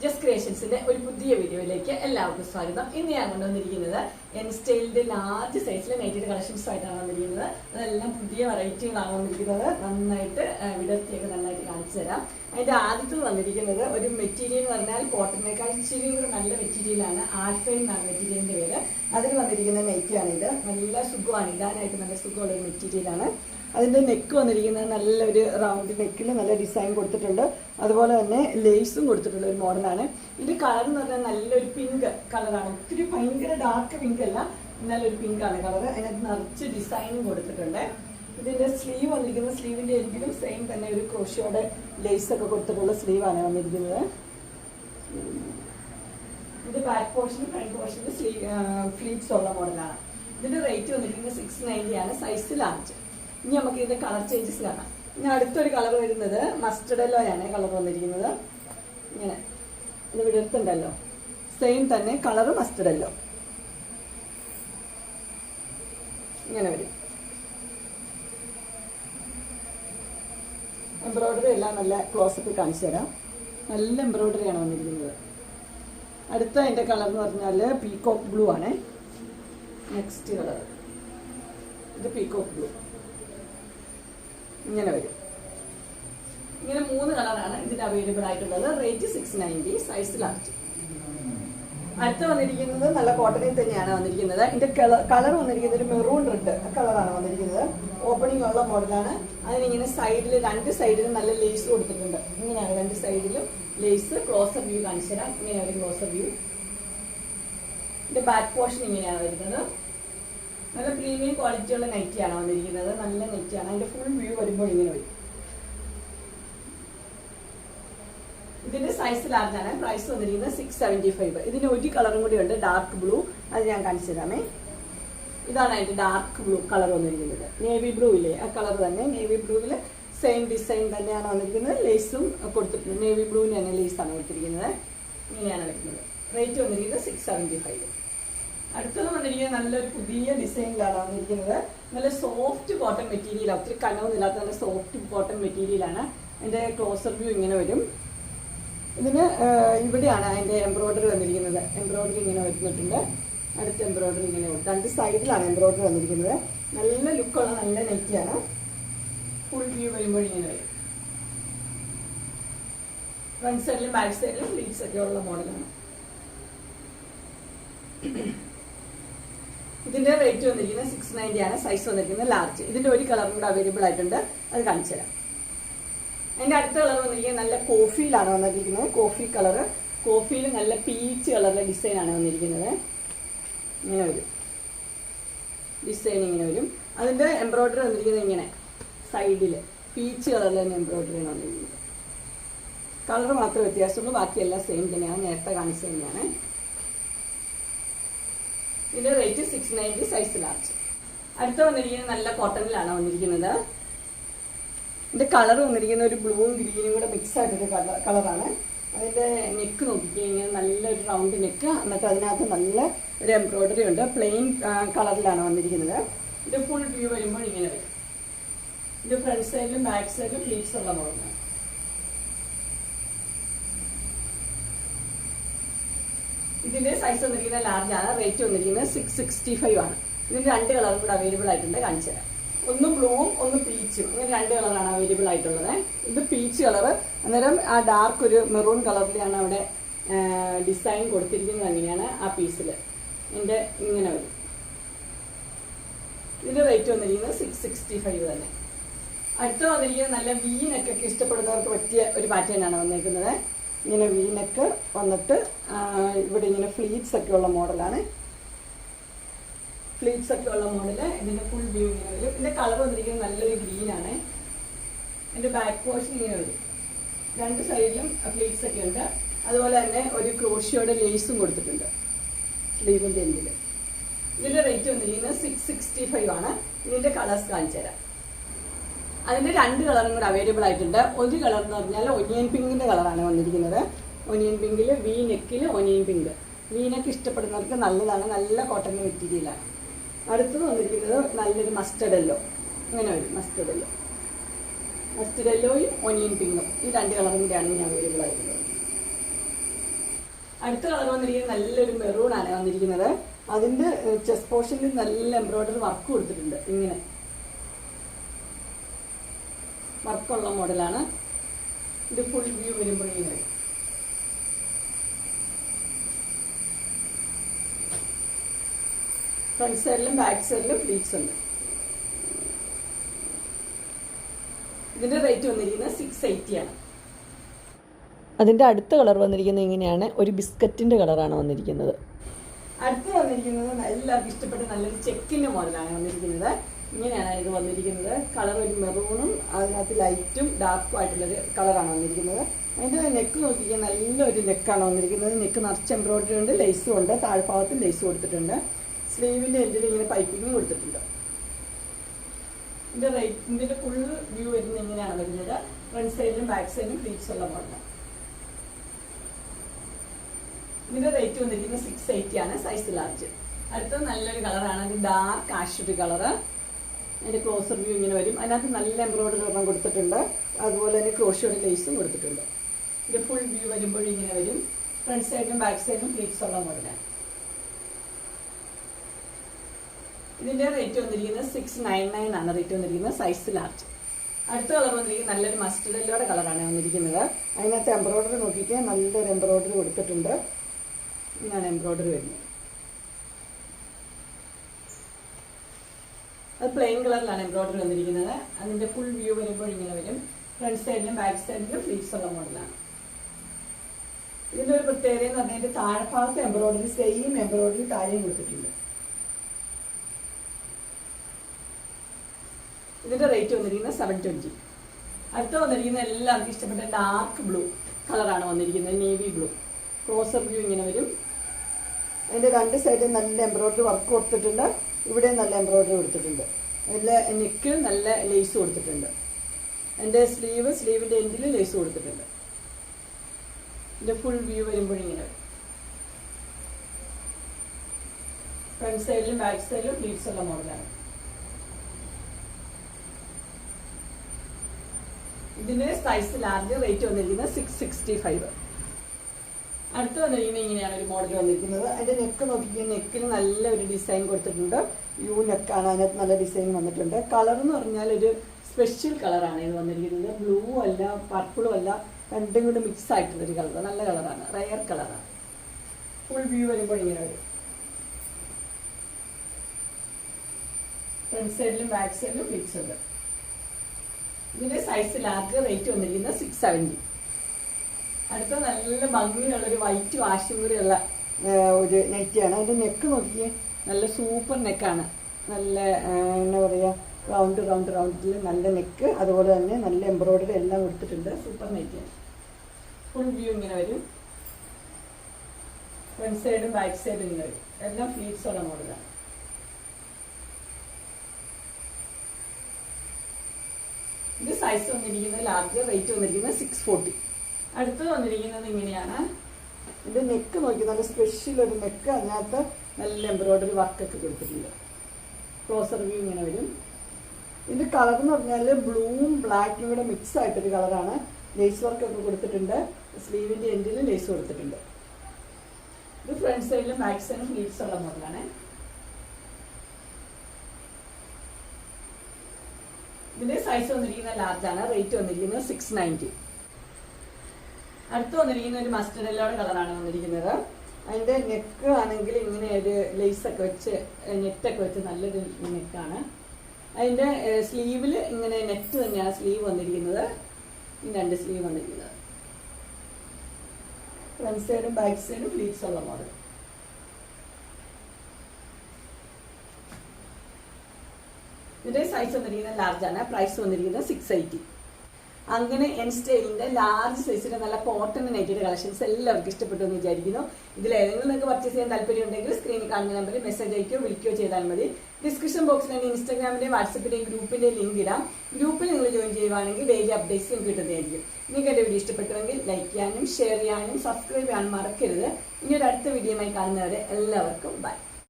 Just ക്രിയേഷൻസിന്റെ ഒരു പുതിയ വീഡിയോയിലേക്ക് എല്ലാവർക്കും സ്വാഗതം. ഇന്ന് ഞാൻ കൊണ്ടുവന്നിരിക്കുന്നത് എൻ സ്റ്റൈലിന്റെ ലാർജ് സൈസിലെ നൈറ്റിന്റെ കളക്ഷൻസ് ആയിട്ടാണ് വന്നിരിക്കുന്നത്. അതെല്ലാം പുതിയ വെറൈറ്റികളാണ് വന്നിരിക്കുന്നത്. നന്നായിട്ട് വിടർത്തിയൊക്കെ നന്നായിട്ട് കാണിച്ചു തരാം. അതിന്റെ ആദ്യത്തെ വന്നിരിക്കുന്നത് ഒരു മെറ്റീരിയൽ എന്ന് പറഞ്ഞാൽ കോട്ടണിനേക്കാൾ ഇച്ചിരി ഒരു നല്ല മെറ്റീരിയലാണ് ആൽഫൈൻ മെറ്റീരിയലിന്റെ പേര്. അതിൽ വന്നിരിക്കുന്ന നെറ്റാണ് ഇത് നല്ല സുഖമാണ്. ഇടാനായിട്ട് നല്ല സുഖമുള്ള ഒരു മെറ്റീരിയലാണ് അതിന്റെ നെക്ക് വന്നിരിക്കുന്നത് നല്ലൊരു റൗണ്ട് നെക്കിൽ നല്ല ഡിസൈൻ കൊടുത്തിട്ടുണ്ട്. അതുപോലെ തന്നെ ലേസും കൊടുത്തിട്ടുള്ള ഒരു മോഡലാണ് ഇതിന്റെ കളർ എന്ന് പറഞ്ഞാൽ നല്ലൊരു പിങ്ക് കളറാണ് ഒത്തിരി ഭയങ്കര ഡാർക്ക് പിങ്ക് അല്ല നല്ലൊരു പിങ്ക് ആണ് കളർ അതിനകത്ത് നിറച്ച് ഡിസൈനും കൊടുത്തിട്ടുണ്ട്. ഇതിന്റെ സ്ലീവ് വന്നിരിക്കുന്ന സ്ലീവിന്റെ എങ്കിലും സെയിം തന്നെ ഒരു ക്രോഷിയോടെ ലേസ് ഒക്കെ കൊടുത്തിട്ടുള്ള സ്ലീവാണ് വന്നിരിക്കുന്നത്. ഇത് ബാക്ക് പോർഷനും ഫ്രണ്ട് പോർഷനും സ്ലീവ് ഫ്ലീറ്റ്സ് ഉള്ള മോഡലാണ് ഇതിന്റെ റേറ്റ് വന്നിരിക്കുന്നത് സിക്സ് നയന്റി ആണ്. സൈസ് ലാർജ് ഇനി നമുക്ക് ഇതിന്റെ കളർ ചേഞ്ചസ് കാണാം. ഇനി അടുത്തൊരു കളർ വരുന്നത് മസ്റ്റർഡ് യെല്ലോ ആണ് കളർ വന്നിരിക്കുന്നത്. ഇങ്ങനെ. ഇത് വിടർത്തുണ്ടല്ലോ സെയിം തന്നെ കളർ മസ്റ്റർഡ് യെല്ലോ ഇങ്ങനെ വരും. എംബ്രോയിഡറി എല്ലാം നല്ല ക്ലോസപ്പ് കാണിച്ചു തരാം. നല്ല എംബ്രോയിഡറി ആണ് വന്നിരിക്കുന്നത്. അടുത്ത അതിന്റെ കളർ എന്ന് പറഞ്ഞാൽ പീകോക്ക് ബ്ലൂ ആണ്. നെക്സ്റ്റ് കളർ ഇത് പീകോക്ക് ബ്ലൂ ഇങ്ങനെ വരും. ഇങ്ങനെ മൂന്ന് കളറാണ് ഇതിന്റെ അവൈലബിൾ ആയിട്ടുള്ളത്. Rate six ninety size large അടുത്ത് വന്നിരിക്കുന്നത് നല്ല കോട്ടണിൽ തന്നെയാണ് വന്നിരിക്കുന്നത്. ഇതിന്റെ കളർ വന്നിരിക്കുന്നത് ഒരു മെറൂൺ റെഡ് കളറാണ് വന്നിരിക്കുന്നത്. ഓപ്പണിംഗ് ഉള്ള മോഡലാണ് അതിനിങ്ങനെ സൈഡിൽ രണ്ട് സൈഡിലും നല്ല ലേസ് കൊടുത്തിട്ടുണ്ട്. ഇങ്ങനെയാണ് രണ്ട് സൈഡിലും ലേസ് ക്ലോസർ വ്യൂ കാണിച്ചു തരാം ഇങ്ങനെയാണ് ക്ലോസർ വ്യൂ ഇതിന്റെ ബാക്ക് പോർഷൻ ഇങ്ങനെയാണ് വരുന്നത്. നല്ല പ്രീമിയം ക്വാളിറ്റി ഉള്ള നൈറ്റിയാണ് വന്നിരിക്കുന്നത്. നല്ല നൈറ്റിയാണ് അതിന്റെ ഫുൾ വ്യൂ വരുമ്പോൾ ഇങ്ങനെ വരും. ഇതിന്റെ സൈസ് ലാർജ് ആണ്. പ്രൈസ് വന്നിരിക്കുന്നത് സിക്സ് സെവന്റി ഫൈവ് ഇതിന് ഒരു കളറും കൂടി ഉണ്ട്. ഡാർക്ക് ബ്ലൂ അത് ഞാൻ കാണിച്ചു തരാമേ. ഇതാണ് അതിന്റെ ഡാർക്ക് ബ്ലൂ കളർ വന്നിരിക്കുന്നത്. നേവി ബ്ലൂ ഇല്ലേ? ആ കളർ തന്നെ. നേവി ബ്ലൂവിൽ സെയിം ഡിസൈൻ തന്നെയാണ് വന്നിരിക്കുന്നത്. ലേസും കൊടുത്തിട്ടുണ്ട്. നേവി ബ്ലൂവിന് തന്നെ ലേസാണ് കൊടുത്തിരിക്കുന്നത്. ഇങ്ങനെയാണ് വരുന്നത്. റേറ്റ് വന്നിരിക്കുന്നത് സിക്സ് സെവന്റി ഫൈവ് അടുത്തത് വന്നിരിക്കുന്നത് നല്ലൊരു പുതിയ ഡിസൈനിലാണ് വന്നിരിക്കുന്നത് നല്ല സോഫ്റ്റ് കോട്ടൺ മെറ്റീരിയലാണ് ഒത്തിരി കനവൊന്നുമില്ലാത്ത നല്ല സോഫ്റ്റ് കോട്ടൺ മെറ്റീരിയലാണ് അതിന്റെ ക്ലോസർ വ്യൂ ഇങ്ങനെ വരും. ഇതിന് ഇവിടെയാണ് അതിന്റെ എംബ്രോയിഡറി വന്നിരിക്കുന്നത്. എംബ്രോയിഡറി ഇങ്ങനെ വരുന്നിട്ടുണ്ട് അടുത്ത എംബ്രോയിഡറി ഇങ്ങനെ വരും. രണ്ട് സൈഡിലാണ് എംബ്രോയിഡറി വന്നിരിക്കുന്നത്. നല്ല ലുക്കുള്ള നല്ല നെറ്റിയാണ് ഫുൾ വ്യൂ വരുമ്പോൾ ഇങ്ങനെ വരും. ഫ്രണ്ട് സൈഡിലും ബാക്ക് സൈഡിലും ലീഡ്സ് ഒക്കെ ഉള്ള മോഡലാണ് ഇതിന്റെ റേറ്റ് വന്നിരിക്കുന്നത് സിക്സ് നയന്റി ആണ് സൈസ് വന്നിരിക്കുന്നത് ലാർജ് ഇതിന്റെ ഒരു കളറും കൂടെ അവൈലബിൾ ആയിട്ടുണ്ട്. അത് കാണിച്ചു തരാം. അതിന്റെ അടുത്ത കളർ വന്നിരിക്കുന്നത് നല്ല കോഫിയിലാണ് വന്നിരിക്കുന്നത്. കോഫി കളർ കോഫിയിൽ നല്ല പീച്ച് കളറിലെ ഡിസൈൻ ആണ് വന്നിരിക്കുന്നത്. ഇങ്ങനെ വരും. ഡിസൈൻ ഇങ്ങനെ വരും. അതിന്റെ എംബ്രോയിഡറി വന്നിരിക്കുന്നത് ഇങ്ങനെ. സൈഡിൽ പീച്ച് കളറിൽ തന്നെ എംബ്രോയിഡറി ആണ് വന്നിരിക്കുന്നത്. കളർ മാത്രമേ വ്യത്യാസമുള്ളൂ. ബാക്കിയെല്ലാം സെയിം തന്നെയാണ്. നേരത്തെ കാണിച്ചത് തന്നെയാണ്. ഇതിന്റെ rate six ninety size large അടുത്ത വന്നിരിക്കുന്നത് നല്ല കോട്ടണിലാണ് വന്നിരിക്കുന്നത്. ഇതിന്റെ കളർ വന്നിരിക്കുന്ന ഒരു ബ്ലൂവും ഗ്രീനും കൂടെ മിക്സ് ആയിട്ടൊരു കളറാണ് അതിന്റെ നെക്ക് നോക്കിക്കഴിഞ്ഞാൽ നല്ലൊരു റൗണ്ട് നെക്ക് എന്നിട്ട് അതിനകത്ത് നല്ല ഒരു എംബ്രോയിഡറി ഉണ്ട്. പ്ലെയിൻ കളറിലാണ് വന്നിരിക്കുന്നത്. ഇത് ഫുൾ വ്യൂ വരുമ്പോൾ ഇങ്ങനെ വരും. ഇത് ഫ്രണ്ട് സൈഡിലും ബാക്ക് സൈഡിലും ലീവ്സ് ഉള്ള മോഡലാണ്. ഇതിന്റെ സൈസ് വന്നിരിക്കുന്നത് ലാർജ് ആണ്. റേറ്റ് വന്നിരിക്കുന്നത് സിക്സ് സിക്സ്റ്റി ഫൈവ് ആണ്. ഇതിന് രണ്ട് കളറും കൂടെ അവൈലബിൾ ആയിട്ടുണ്ട്. കാണിച്ചു തരാം. ഒന്ന് ബ്ലൂവും ഒന്ന് പീച്ചും ഇങ്ങനെ രണ്ട് കളറാണ് അവൈലബിൾ ആയിട്ടുള്ളത്. ഇത് പീച്ച് കളർ അന്നേരം ആ ഡാർക്ക് ഒരു മെറൂൺ കളറിലാണ് അവിടെ ഡിസൈൻ കൊടുത്തിരിക്കുന്നത് അങ്ങനെയാണ് ആ പീസിൽ എന്റെ ഇങ്ങനെ വരും. ഇതിന്റെ റേറ്റ് വന്നിരിക്കുന്നത് സിക്സ് സിക്സ്റ്റി ഫൈവ് തന്നെ. അടുത്ത വന്നിരിക്കുന്നത് നല്ല വീനൊക്കെ ഇഷ്ടപ്പെടുന്നവർക്ക് പറ്റിയ ഒരു പാറ്റേൺ ആണ് വന്നിരിക്കുന്നത് ഇങ്ങനെ വീനക്ക് വന്നിട്ട് ഇവിടെ ഇങ്ങനെ ഫ്ലീറ്റ്സ് ഒക്കെ ഉള്ള മോഡലാണ് ഫ്ലീറ്റ്സ് ഒക്കെ ഉള്ള മോഡൽ ഇതിന്റെ ഫുൾ വ്യൂ ഇങ്ങനെ വരും. ഇതിന്റെ കളർ വന്നിരിക്കുന്നത് നല്ലൊരു ഗ്രീൻ ആണ്. ഇതിന്റെ ബാക്ക് പോർഷൻ ഇങ്ങനെ വരും. രണ്ട് സൈഡിലും ഫ്ലീറ്റ്സ് ഒക്കെ ഉണ്ട്. അതുപോലെ തന്നെ ഒരു ക്രോഷിയോടെ ലേസും കൊടുത്തിട്ടുണ്ട്. സ്ലീവിന്റെ എൻഡിൽ ഇതിന്റെ റേറ്റ് വന്നിരിക്കുന്നത് സിക്സ് സിക്സ്റ്റി ഫൈവ് ആണ്. ഇതിന്റെ കളേഴ്സ് കാണിച്ചു തരാം. രണ്ട് കളറും കൂടെ അവൈലബിൾ ആയിട്ടുണ്ട്. ഒരു കളർ എന്ന് പറഞ്ഞാൽ ഒനിയൻ പിങ്കിന്റെ കളറാണ് വന്നിരിക്കുന്നത്. ഒനിയൻ പിങ്കിൽ വി നെക്കിൽ ഒനിയൻ പിങ്ക്. വി നെക്ക് ഇഷ്ടപ്പെടുന്നവർക്ക് നല്ലതാണ് നല്ല കോട്ടൺ മെറ്റീരിയലാണ് അടുത്തത് വന്നിരിക്കുന്നത് നല്ലൊരു മസ്റ്റർഡ് എല്ലോ ഇങ്ങനെ വരും മസ്റ്റർഡ് യെല്ലോയും ഒനിയൻ പിങ്കും. ഈ രണ്ട് കളറും കൂടിയാണ് ഞാൻ അവൈലബിൾ അടുത്ത കളർ വന്നിരിക്കുന്നത് നല്ലൊരു മെറൂൺ ആണ് വന്നിരിക്കുന്നത്. അതിന്റെ ചെസ്റ്റ് പോർഷനിൽ നല്ല എംബ്രോയിഡറി വർക്ക് കൊടുത്തിട്ടുണ്ട്. ഇങ്ങനെ. വർക്കുള്ള മോഡലാണ് ഇത് ഫുൾ വ്യൂ വരുമ്പോൾ ഇങ്ങനെ വരും ഫ്രണ്ട് സൈഡിലും ബാക്ക് സൈഡിലും പ്ലീറ്റ്സ് ഉണ്ട്. ഇതിന്റെ റേറ്റ് വന്നിരിക്കുന്നത് സിക്സ് എയ്റ്റി ആണ്. അതിന്റെ അടുത്ത കളർ വന്നിരിക്കുന്നത് ഇങ്ങനെയാണ്. ഒരു ബിസ്ക്കറ്റിന്റെ കളറാണ് വന്നിരിക്കുന്നത്. അടുത്ത് വന്നിരിക്കുന്നത് എല്ലാവർക്കും ഇഷ്ടപ്പെട്ട നല്ലൊരു ചെക്കിന്റെ മോഡലാണ് വന്നിരിക്കുന്നത്. ഇങ്ങനെയാണ് ഇത് വന്നിരിക്കുന്നത്. കളർ ഒരു മെറൂണും അതിനകത്ത് ലൈറ്റും ഡാർക്കും ആയിട്ടുള്ളൊരു കളറാണ് വന്നിരിക്കുന്നത്. അതിന്റെ നെക്ക് നോക്കിയാൽ നല്ലൊരു നെക്കാണ് വന്നിരിക്കുന്നത്. നെക്ക് നിറച്ച് എംബ്രോയിഡറി ഉണ്ട് ലേസും ഉണ്ട് താഴ്ഭാഗത്തും ലേസ് കൊടുത്തിട്ടുണ്ട്. സ്ലീവിന്റെ എൻഡിൽ ഇങ്ങനെ പൈപ്പിംഗ് കൊടുത്തിട്ടുണ്ട്. ഇതിന്റെ റേറ്റ് ഫുൾ വ്യൂ വരുന്നത് ഇങ്ങനെയാണ് വരുന്നത്. ഫ്രണ്ട് സൈഡിലും ബാക്ക് സൈഡിലും പ്ലീറ്റ്സ് ഉള്ള മോഡലാണ് ഇതിന്റെ റേറ്റ് വന്നിരിക്കുന്നത് സിക്സ് എയ്റ്റി ആണ് സൈസ് ലാർജ് അടുത്ത നല്ലൊരു കളറാണ് അത് ഡാർക്ക് ആഷ്ഡ് കളറ് അതിന്റെ ക്ലോസർ വ്യൂ ഇങ്ങനെ വരും. അതിനകത്ത് നല്ല എംബ്രോയിഡറി ഒരെണ്ണം കൊടുത്തിട്ടുണ്ട്. അതുപോലെ തന്നെ ക്രോഷിയുടെ ലേസും കൊടുത്തിട്ടുണ്ട്. ഇതിന്റെ ഫുൾ വ്യൂ വരുമ്പോഴും ഇങ്ങനെ വരും. ഫ്രണ്ട് സൈഡിലും ബാക്ക് സൈഡിലും പ്ലീറ്റ്സ് ഉള്ള മോഡലാണ് ഇതിന്റെ റേറ്റ് വന്നിരിക്കുന്നത് സിക്സ് നയൻ നയൻ ആണ് റേറ്റ് വന്നിരിക്കുന്നത് സൈസ് ലാർജ് അടുത്ത കളർ വന്നിരിക്കുന്നത് നല്ലൊരു മസ്റ്റർഡ് കളറാണ് വന്നിരിക്കുന്നത്. അതിനകത്ത് എംബ്രോയിഡറി നോക്കിയിട്ട് നല്ലൊരു എംബ്രോയിഡറി കൊടുത്തിട്ടുണ്ട്. ഇങ്ങനെയാണ് എംബ്രോയിഡറി വരുന്നത്. അത് പ്ലെയിൻ കളറിലാണ് എംബ്രോയിഡറി വന്നിരിക്കുന്നത്. അതിന്റെ ഫുൾ വ്യൂ വരുമ്പോൾ ഇങ്ങനെ വരും. ഫ്രണ്ട് സൈഡിലും ബാക്ക് സൈഡിലും ഫ്ലീറ്റ്സ് ഉള്ള മോഡലാണ് ഇതിന്റെ ഒരു പ്രത്യേകത എന്ന് പറഞ്ഞാൽ താഴെഭാഗത്ത് എംബ്രോയിഡറി സെയിം എംബ്രോയിഡറി താഴെയും കൊടുത്തിട്ടുണ്ട്. ഇതിന്റെ റേറ്റ് വന്നിരിക്കുന്നത് സെവൻ ട്വന്റി അടുത്ത വന്നിരിക്കുന്ന എല്ലാവർക്കും ഇഷ്ടപ്പെട്ട ഡാർക്ക് ബ്ലൂ കളറാണ് വന്നിരിക്കുന്നത് നേവി ബ്ലൂ ക്രോസർ വ്യൂ ഇങ്ങനെ വരും. അതിന്റെ രണ്ട് സൈഡിൽ നല്ല എംബ്രോയിഡറി വർക്ക് കൊടുത്തിട്ടുണ്ട്. ഇവിടെ നല്ല എംബ്രോയിഡറി കൊടുത്തിട്ടുണ്ട്. അതിൽ നെക്ക് നല്ല ലേസ് കൊടുത്തിട്ടുണ്ട്. അതിന്റെ സ്ലീവ് സ്ലീവിന്റെ എൻഡിൽ ലേസ് കൊടുത്തിട്ടുണ്ട്. ഇതിന്റെ ഫുൾ വ്യൂ വരുമ്പോഴിങ്ങനെ വരും. ഫ്രണ്ട് സൈഡിലും ബാക്ക് സൈഡിലും ലീഡ്സ് ഉള്ള മോഡലാണ് ഇതിന്റെ സൈസ് ലാർജ് റേറ്റ് വന്നിരിക്കുന്നത് സിക്സ് സിക്സ്റ്റി ഫൈവ് അടുത്ത് വന്നിരിക്കുന്നത് ഇങ്ങനെയാണ് ഒരു മോഡൽ വന്നിരിക്കുന്നത്. അതിന്റെ നെക്ക് നോക്കിയാൽ നെക്കിൽ നല്ല ഒരു ഡിസൈൻ കൊടുത്തിട്ടുണ്ട്. യു നെക്കാണ് അതിനകത്ത് നല്ല ഡിസൈൻ വന്നിട്ടുണ്ട്. കളർ എന്ന് പറഞ്ഞാൽ ഒരു സ്പെഷ്യൽ കളറാണ് ഇത് വന്നിരിക്കുന്നത്. ബ്ലൂ അല്ല പർപ്പിളും അല്ല രണ്ടും കൂടി മിക്സ് ആയിട്ടുള്ള ഒരു കളർ നല്ല കളറാണ് റയർ കളറാണ് ഫുൾ വ്യൂ വരുമ്പോൾ ഇങ്ങനെ വരും. ഫ്രണ്ട് സൈഡിലും ബാക്ക് സൈഡിലും മിക്സ് ഉണ്ട്. ഇതിന്റെ സൈസ് ലാർജ് റേറ്റ് വന്നിരിക്കുന്നത് സിക്സ് സെവന്റി അടുത്ത നല്ല ഭംഗിയുള്ള ഒരു വൈറ്റ് വാഷും കൂടിയുള്ള ഒരു നെറ്റാണ് അതിന്റെ നെക്ക് നോക്കിയേ നല്ല സൂപ്പർ നെക്കാണ് നല്ല എന്താ പറയുക റൗണ്ട് റൗണ്ട് റൗണ്ടിൽ നല്ല നെക്ക് അതുപോലെ തന്നെ നല്ല എംബ്രോയിഡറി എല്ലാം കൊടുത്തിട്ടുണ്ട്. സൂപ്പർ നെറ്റാണ് ഫുൾ വ്യൂ ഇങ്ങനെ വരും. ഫ്രണ്ട് സൈഡും ബാക്ക് സൈഡും ഇങ്ങനെ വരും. എല്ലാം ഫ്ലീറ്റ്സോളം മോഡലാണ് സൈസ് വന്നിരിക്കുന്നത് ലാർജ് വെയിറ്റ് വന്നിരിക്കുന്നത് സിക്സ് ഫോർട്ടി അടുത്തത് വന്നിരിക്കുന്നത് ഇങ്ങനെയാണ്. ഇത് നെക്ക് നോക്കി നല്ല സ്പെഷ്യൽ ഒരു നെക്ക് അതിനകത്ത് നല്ല എംബ്രോയിഡറി വർക്കൊക്കെ കൊടുത്തിട്ടുണ്ട്. ക്ലോസർ വ്യൂ ഇങ്ങനെ വരും. ഇതിന്റെ കളർ എന്ന് പറഞ്ഞാൽ ബ്ലൂവും ബ്ലാക്കും കൂടെ മിക്സ് ആയിട്ടൊരു കളറാണ് ലേസ് വർക്കൊക്കെ കൊടുത്തിട്ടുണ്ട്. സ്ലീവിന്റെ എൻഡിൽ ലേസ് കൊടുത്തിട്ടുണ്ട്. ഇത് ഫ്രണ്ട് സൈഡിൽ മാക്സിമം ലീവ്സ് ഫ്ലീറ്റ്സ് ഉള്ള മോഡലാണ് ഇതിന്റെ സൈസ് വന്നിരിക്കുന്നത് ലാർജ് ആണ്. റേറ്റ് വന്നിരിക്കുന്നത് സിക്സ് നയന്റി അടുത്ത് വന്നിരിക്കുന്ന ഒരു മസ്റ്റർഡ് യെല്ലോയുടെ കളറാണ് വന്നിരിക്കുന്നത്. അതിന്റെ നെക്ക് ആണെങ്കിൽ ഇങ്ങനെ ഒരു ലേസ് ഒക്കെ വെച്ച് നെറ്റൊക്കെ വെച്ച് നല്ലൊരു നെക്കാണ് അതിന്റെ സ്ലീവിൽ ഇങ്ങനെ നെറ്റ് തന്നെയാണ് സ്ലീവ് വന്നിരിക്കുന്നത്. ഈ രണ്ട് സ്ലീവ് വന്നിരിക്കുന്നത്. ഫ്രണ്ട് സൈഡും ബാക്ക് സൈഡും ഫ്ലീറ്റ്സ് ഉള്ള മോഡൽ ഇതിന്റെ സൈസ് വന്നിരിക്കുന്നത് ലാർജ് ആണ്. പ്രൈസ് വന്നിരിക്കുന്നത് സിക്സ് എയ്റ്റി അങ്ങനെ എൻ സ്റ്റൈലിന്റെ ലാർജ് സൈസിൽ നല്ല കോട്ടൺ നൈറ്റിയുടെ കളക്ഷൻസ് എല്ലാവർക്കും ഇഷ്ടപ്പെട്ടു എന്ന് വിചാരിക്കുന്നു. ഇതിൽ ഏതെങ്കിലും നിങ്ങൾക്ക് പർച്ചേസ് ചെയ്യാൻ താല്പര്യം ഉണ്ടെങ്കിൽ സ്ക്രീനിൽ കാണുന്ന നമ്പറിൽ മെസ്സേജ് അയക്കുകയോ വിളിക്കോ ചെയ്താൽ മതി. ഡിസ്ക്രിപ്ഷൻ ബോക്സിൽ തന്നെ ഇൻസ്റ്റാഗ്രാമിന്റെ വാട്സപ്പിന്റെയും ഗ്രൂപ്പിന്റെ ലിങ്ക് ഇടാം. ഗ്രൂപ്പിൽ നിങ്ങൾ ജോയിൻ ചെയ്യുവാണെങ്കിൽ ഡെയിലി അപ്ഡേറ്റ്സ് കിട്ടുന്നതായിരിക്കും. നിങ്ങൾക്ക് എന്റെ വീഡിയോ ഇഷ്ടപ്പെട്ടുവെങ്കിൽ ലൈക്ക് ചെയ്യാനും ഷെയർ ചെയ്യാനും സബ്സ്ക്രൈബ് ചെയ്യാനും മറക്കരുത്. ഇനി ഒരു അടുത്ത വീഡിയോയുമായി കാണുന്നവരെ എല്ലാവർക്കും ബൈ